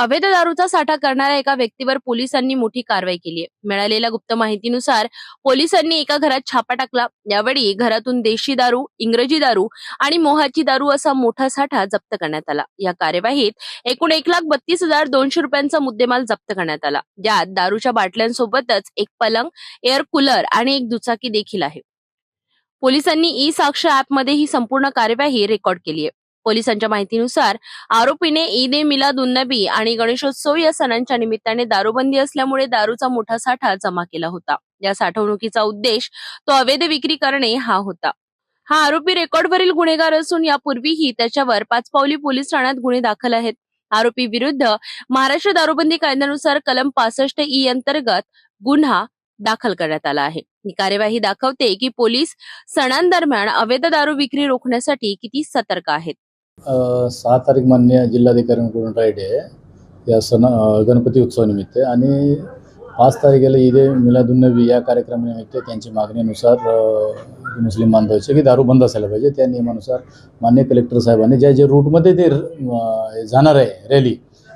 अवैध दारूचा साठा करणाऱ्या एका व्यक्तीवर पोलिसांनी मोठी कारवाई केली आहे मिळालेल्या गुप्त माहितीनुसार पोलिसांनी एका घरात छापा टाकला. यावेळी घरातून देशी दारू इंग्रजी दारू आणि मोहाची दारू असा मोठा साठा जप्त करण्यात आला. या कार्यवाहीत एकूण एक लाख बत्तीस हजार दोनशे रुपयांचा मुद्देमाल जप्त करण्यात आला. यात दारूच्या बाटल्यांसोबतच एक पलंग एअर कूलर आणि एक दुचाकी देखील आहे. पोलिसांनी ई साक्ष ऍपमध्ये ही संपूर्ण कार्यवाही रेकॉर्ड केली आहे पोलिसांच्या माहितीनुसार आरोपीने ईद ए मिलाद उन्नबी आणि गणेशोत्सव या सणांच्या निमित्ताने दारूबंदी असल्यामुळे दारूचा मोठा साठा जमा केला होता. या साठवणुकीचा उद्देश तो अवैध विक्री करणे हा होता. हा आरोपी रेकॉर्डवरील गुन्हेगार असून यापूर्वीही त्याच्यावर पाचपावली पोलीस ठाण्यात गुन्हे दाखल आहेत. आरोपी विरुद्ध महाराष्ट्र दारूबंदी कायद्यानुसार कलम पासष्ट ई अंतर्गत गुन्हा दाखल करण्यात आला आहे. ही कार्यवाही दाखवते की पोलीस सणांदरम्यान अवैध दारू विक्री रोखण्यासाठी किती सतर्क आहेत. सहा तारीख मान्य जिल्हाधिकाऱ्यांकडून राईड आहे या सण गणपती उत्सवानिमित्त आणि पाच तारखेला ईद ए मिलादुन्नबी या कार्यक्रमानिमित्त त्यांच्या मागणीनुसार मुस्लिम बांधवाचे की दारू बंद असायला पाहिजे. त्या नियमानुसार मान्य कलेक्टर साहेबांनी ज्या जे रूटमध्ये ते जाणार आहे रॅली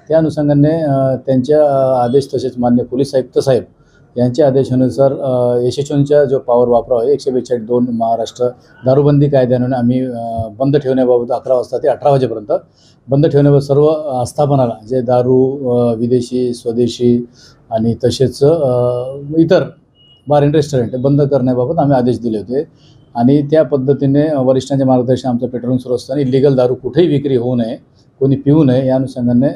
त्या अनुषंगाने त्यांच्या आदेश तसेच मान्य पोलीस आयुक्त साहेब यांच्या आदेशानुसार यशस्वींचा जो पॉवर वापराव आहे एकशे बेचाळीस दोन महाराष्ट्र दारूबंदी कायद्याने आम्ही बंद ठेवण्याबाबत अकरा वाजता ते अठरा वाजेपर्यंत बंद ठेवण्याबाबत सर्व आस्थापनाला जे दारू विदेशी स्वदेशी आणि तसेच इतर बार अँड रेस्टॉरंट बंद करण्याबाबत आम्ही आदेश दिले होते. आणि त्या पद्धतीने वरिष्ठांचे मार्गदर्शन आमचं पेट्रोलिंग सुरू असताना इलिगल दारू कुठेही विक्री होऊ नये कोणी पिऊ नये या अनुषंगाने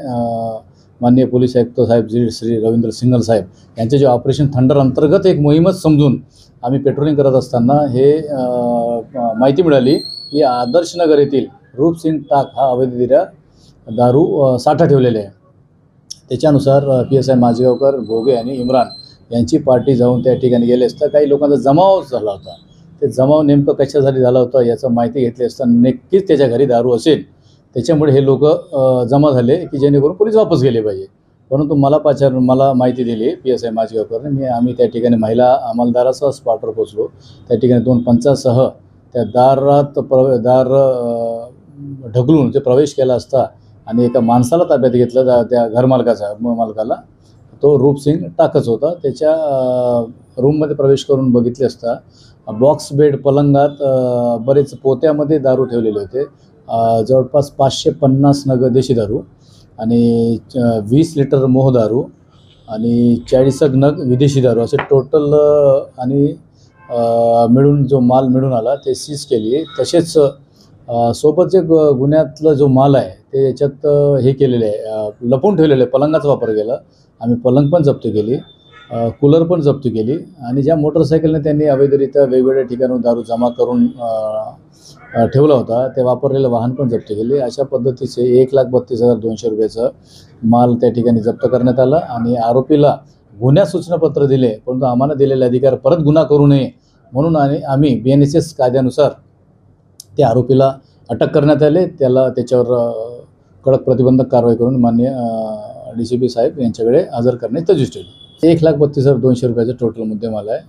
माननीय पोलीस आयुक्त साहेब श्री श्री रवींद्र सिंगल साहेब यांचे जे ऑपरेशन थंडर अंतर्गत एक मोहीमच समजून आम्ही पेट्रोलिंग करत असताना हे माहिती मिळाली की आदर्शनगर येथील रूपसिंग टाक हा अवैधरित्या दारू साठा ठेवलेले आहे. त्याच्यानुसार पी एस आय माझगावकर भोगे आणि इम्रान यांची पार्टी जाऊन त्या ठिकाणी गेले असता काही लोकांचा जमाव झाला होता. ते जमाव नेमकं कशासाठी झाला होता याचं माहिती घेतली असता नक्कीच त्याच्या घरी दारू असेल. त्याच्यामुळे हे लोक जमा झाले की जेणेकरून पोलीस वापस गेले पाहिजे. परंतु मला पाचार मला माहिती दिली पी एस आय माझगावकरने मी आम्ही त्या ठिकाणी महिला अंमलदारासह स्पॉटवर पोचलो त्या ठिकाणी दोन पंचासह त्या दारात प्र दार ढकलून ते प्रवेश केला असता आणि एका माणसाला ताब्यात घेतलं त्या- त्या घरमालकाचा मालकाला तो रूपसिंग टाकच होता. त्याच्या रूममध्ये प्रवेश करून बघितले असता बॉक्स बेड पलंगात बरेच पोत्यामध्ये दारू ठेवलेले होते. जवळपास पाचशे पन्नास नग देशी दारू आणि च- वीस लिटर मोह दारू आणि चाळीस नग विदेशी दारू. असे टोटल आणि मिळून जो माल मिळून आला ते सीज केली. तसेच सोबत जे गु- गुन्ह्यातला जो माल आहे ते याच्यात हे केलेलं आहे. लपवून ठेवलेलं आहे. पलंगाचा वापर केला. आम्ही पलंग पण जप्त केली. कूलर पण जप्त केली आणि ज्या मोटरसायकलने त्यांनी अवैधरित्या वेगवेगळ्या ठिकाणून दारू जमा करून ठेवला होता ते वापरलेलं वाहन पण जप्त केले. अशा पद्धतीचे एक लाख बत्तीस हजार दोनशे रुपयाचं माल त्या ठिकाणी जप्त करण्यात आला आणि आरोपीला गुन्ह्या सूचनापत्र दिले परंतु आम्हाला दिलेले अधिकार परत गुन्हा करू नये म्हणून आणि आम्ही बी एन एस एस कायद्यानुसार त्या आरोपीला अटक करण्यात आले. त्याला त्याच्यावर कडक प्रतिबंधक कारवाई करून मान्य डी सी पी साहेब यांच्याकडे हजर करण्याची तजवीज ठेवली. एक लाख बत्तीस हजार दोनशे रुपयाचा टोटल मुद्देमाल आहे.